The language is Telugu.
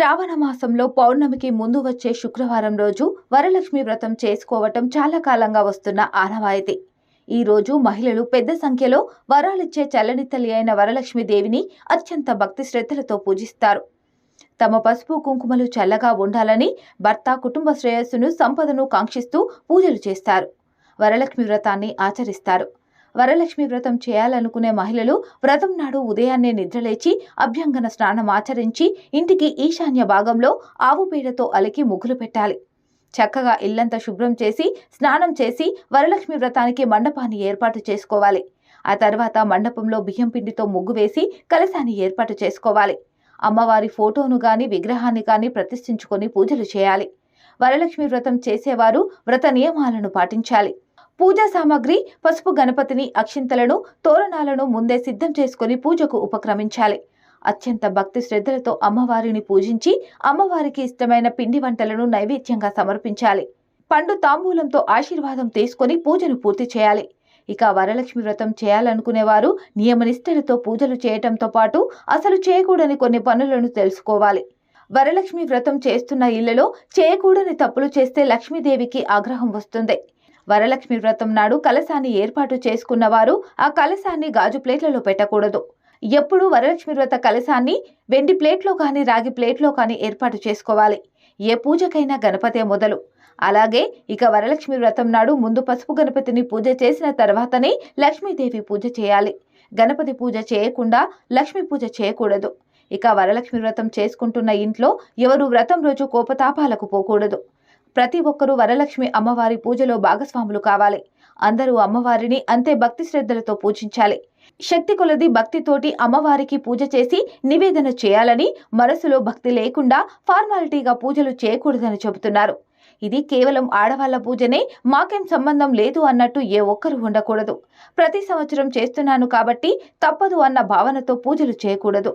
శ్రావణ మాసంలో పౌర్ణమికి ముందు వచ్చే శుక్రవారం రోజు వరలక్ష్మి వ్రతం చేసుకోవటం చాలా కాలంగా వస్తున్న ఆనవాయితీ. ఈ రోజు మహిళలు పెద్ద సంఖ్యలో వరాలిచ్చే చల్లని తల్లి అయిన వరలక్ష్మి దేవిని అత్యంత భక్తి శ్రద్ధలతో పూజిస్తారు. తమ పసుపు కుంకుమలు చల్లగా ఉండాలని భర్త కుటుంబ శ్రేయస్సును సంపదను కాంక్షిస్తూ పూజలు చేస్తారు. వరలక్ష్మి వ్రతాన్ని ఆచరిస్తారు. వరలక్ష్మి వ్రతం చేయాలనుకునే మహిళలు వ్రతం నాడు ఉదయాన్నే నిద్రలేచి అభ్యంగన స్నానం ఆచరించి ఇంటికి ఈశాన్య భాగంలో ఆవు పేడతో అలికి ముగ్గులు పెట్టాలి. చక్కగా ఇల్లంతా శుభ్రం చేసి స్నానం చేసి వరలక్ష్మి వ్రతానికి మండపాన్ని ఏర్పాటు చేసుకోవాలి. ఆ తర్వాత మండపంలో బియ్యం పిండితో ముగ్గు వేసి కలశాన్ని ఏర్పాటు చేసుకోవాలి. అమ్మవారి ఫోటోను గాని విగ్రహాన్ని కానీ ప్రతిష్ఠించుకొని పూజలు చేయాలి. వరలక్ష్మి వ్రతం చేసేవారు వ్రత నియమాలను పాటించాలి. పూజా సామాగ్రి పసుపు గణపతిని అక్షింతలను తోరణాలను ముందే సిద్ధం చేసుకొని పూజకు ఉపక్రమించాలి. అత్యంత భక్తి శ్రద్ధలతో అమ్మవారిని పూజించి అమ్మవారికి ఇష్టమైన పిండి వంటలను నైవేద్యంగా సమర్పించాలి. పండు తాంబూలంతో ఆశీర్వాదం తీసుకొని పూజను పూర్తి చేయాలి. ఇక వరలక్ష్మి వ్రతం చేయాలనుకునేవారు నియమనిష్టలతో పూజలు చేయటంతో పాటు అసలు చేయకూడని కొన్ని పనులను తెలుసుకోవాలి. వరలక్ష్మి వ్రతం చేస్తున్న ఇళ్ళలో చేయకూడని తప్పులు చేస్తే లక్ష్మీదేవికి ఆగ్రహం వస్తుంది. వరలక్ష్మి వ్రతం నాడు కలశాన్ని ఏర్పాటు చేసుకున్న వారు ఆ కలశాన్ని గాజు ప్లేట్లలో పెట్టకూడదు. ఎప్పుడూ వరలక్ష్మి వ్రత కలశాన్ని వెండి ప్లేట్లో కానీ రాగి ప్లేట్లో కానీ ఏర్పాటు చేసుకోవాలి. ఏ పూజకైనా గణపతే మొదలు. అలాగే ఇక వరలక్ష్మి వ్రతం నాడు ముందు పసుపు గణపతిని పూజ చేసిన తర్వాతనే లక్ష్మీదేవి పూజ చేయాలి. గణపతి పూజ చేయకుండా లక్ష్మీ పూజ చేయకూడదు. ఇక వరలక్ష్మి వ్రతం చేసుకుంటున్న ఇంట్లో ఎవరు వ్రతం రోజు కోపతాపాలకు పోకూడదు. ప్రతి ఒక్కరూ వరలక్ష్మి అమ్మవారి పూజలో భాగస్వాములు కావాలి. అందరూ అమ్మవారిని అంతే భక్తి శ్రద్ధలతో పూజించాలి. శక్తి కొలది భక్తితోటి అమ్మవారికి పూజ చేసి నివేదన చేయాలని మనసులో భక్తి లేకుండా ఫార్మాలిటీగా పూజలు చేయకూడదని చెబుతున్నారు. ఇది కేవలం ఆడవాళ్ళ పూజనే మాకేం సంబంధం లేదు అన్నట్టు ఏ ఒక్కరు ఉండకూడదు. ప్రతి సంవత్సరం చేస్తున్నాను కాబట్టి తప్పదు అన్న భావనతో పూజలు చేయకూడదు.